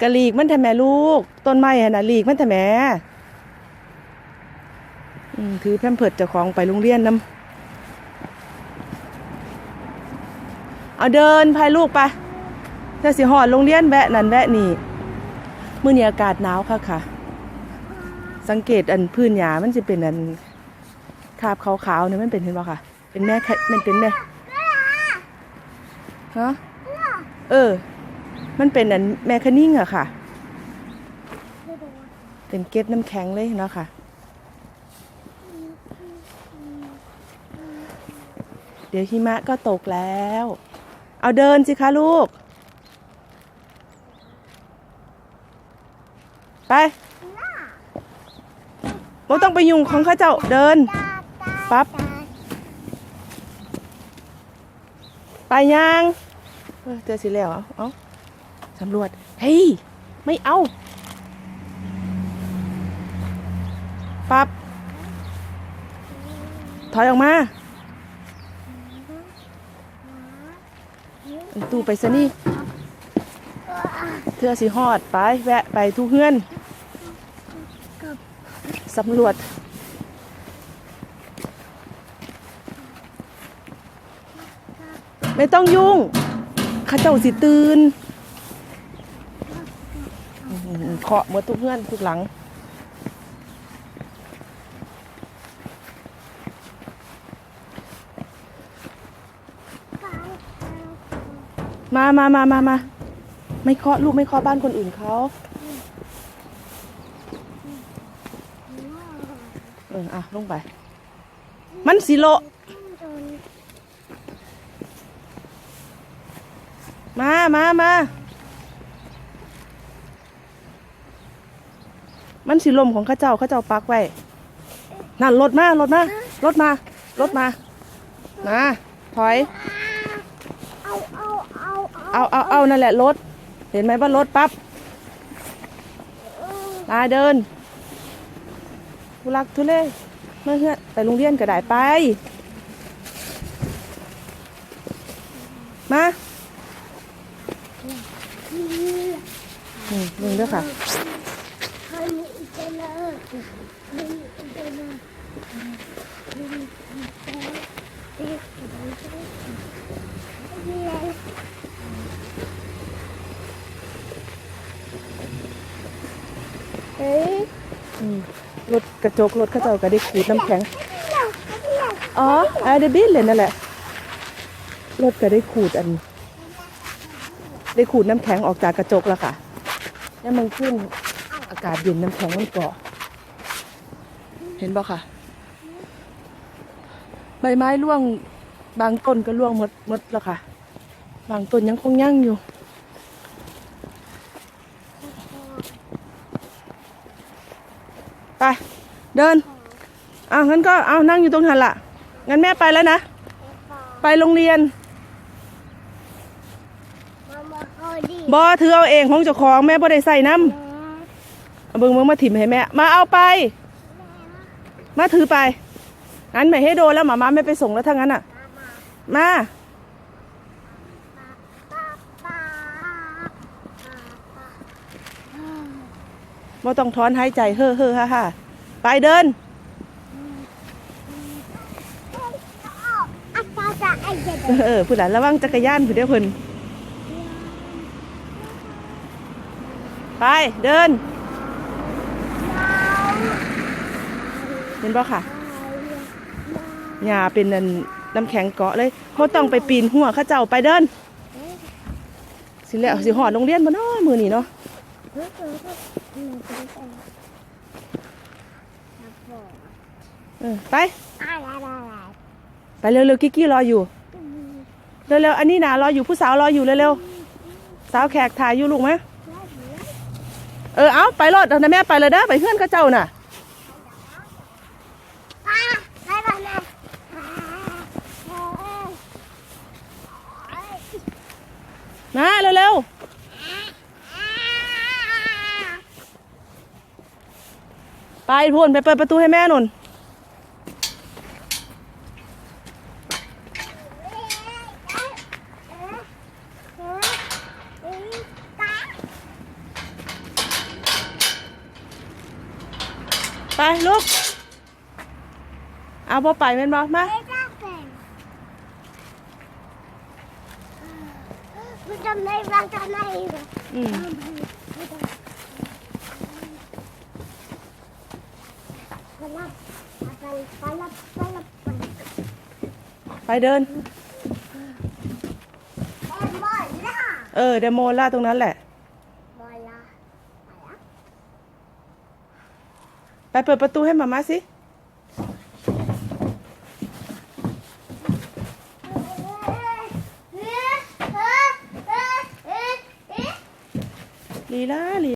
กะหลีกมันแต่แม่ลูก ต้นไม้หนะหลีกมันแต่แม่ถือแพมเพิดเจ้าของไปโรงเรียนนํเอาเดินพายลูกไปถ้าสิหอดโรงเรียนแวะนั่นแวะนี่มื้อนี้อากาศหนาวค่ะค่ะ สังเกตอันพื้นหญ้ามันจะเป็นอันคาบขาวๆเนี่ยมันเป็นเห็นบ่ค่ะ เป็นแม่แค่มันเป็นแม่ฮะเออ มันเป็นอันแมคานิ่งอะค่ะ เป็นเกล็ดน้ำแข็งเลยเนาะค่ะ เดี๋ยวหิมะก็ตกแล้ว เอาเดินสิคะลูก ไปบ่ต้องไปยุ่งของข้าเจ้าเดิน ปั๊บ ไปยังเออเจอสิแล้ว เอาเอา สำรวจ เฮ้ย ไม่เอาปับ ถอยออกมาตู้ไปซะนี่เธอสิฮอดไป แวะไปทุกเฮือนสำรวจ ไม่ต้องยุ่งข้าเจ้าสิตื่น เคาะหมดทุกเพื่อนทุกหลัง มามามามามาไม่เคาะลูกไม่เคาะบ้านคนอื่นเขาเอออะลงไป มันสิโล มามามา มันสิลมของข้าเจ้าข้าเจ้าปักไว้ นั่นรถมารถมารถมารถมามาถอย เอาเอาเอาเอาเอาเอานั่นแหละรถ เห็นไหมว่ารถปั๊บมาเดินทุลักทุเลเมื่อเฮือนไปโรงเรียนก็ได้ไป มานี่มึงด้วยค่ะ เฮ้ยอืมรถกระจกรถเข้าเจ้าก็ได้ขูดน้ำแข็ง อ๋อไอเดบินเลยนั่นแหละ รถก็ได้ขูดอัน ได้ขูดน้ำแข็งออกจากกระจกแล้วค่ะนี่มันขึ้น อากาศเย็นน้ำแข็งมันเกาะ เห็นบ่ค่ะ ใบไม้ร่วง บางต้นก็ร่วงหมดหมดแล้วค่ะ บางต้นยังคงยั่งอยู่ไปเดินเอางั้นก็เอานั่งอยู่ตรงหันละงั้นแม่ไปแล้วนะ ไปโรงเรียนมามาเอาดิบอถือเอาเองของเจ้าของแม่บ่ได้ใส่น้ำเอาเบิ่งเบิ่งมาถิ่มให้แม่ มาเอาไป มาถือไป งั้นไม่ให้โดนแล้วหมามาไม่ไปส่งแล้วถ้างั้นอะ มาบ่ต้องถอนหายใจ เฮ้อเฮ้อฮ่าฮ่าไปเดินอาจารย์จะไอ้เออผู้หลานระวังจักรยานผู้เดียวเพิ่นไป เดิน เห็นบ่ค่ะหญ้าเป็นนันน้ำแข็งเกาะเลยเขาต้องไปปีนหัวเข้าเจ้าไปเดิน สิแล้วสิหอดโรงเรียนบ่เนาะมือนี้เนาะเออไป ไปเร็วๆกิ๊กกี้รออยู่เร็วๆอันนี้นะรออยู่ผู้สาวรออยู่เร็วๆสาวแขกถ่ายอยู่ลูกไหมเออเอาไปรถเอานะแม่ไปเลยเด้อไปเพื่อนเข้าเจ้าน่ะ ไปทุนไปเปิดประตูให้แม่หนุนไปลูก เอาพอไปเม่นบอสมามันทำไรบ้างทำไรอืม ไปเดิน เออเดโมล่าตรงนั้นแหละ ไปเปิดประตูให้มาม่าสิลีลาลี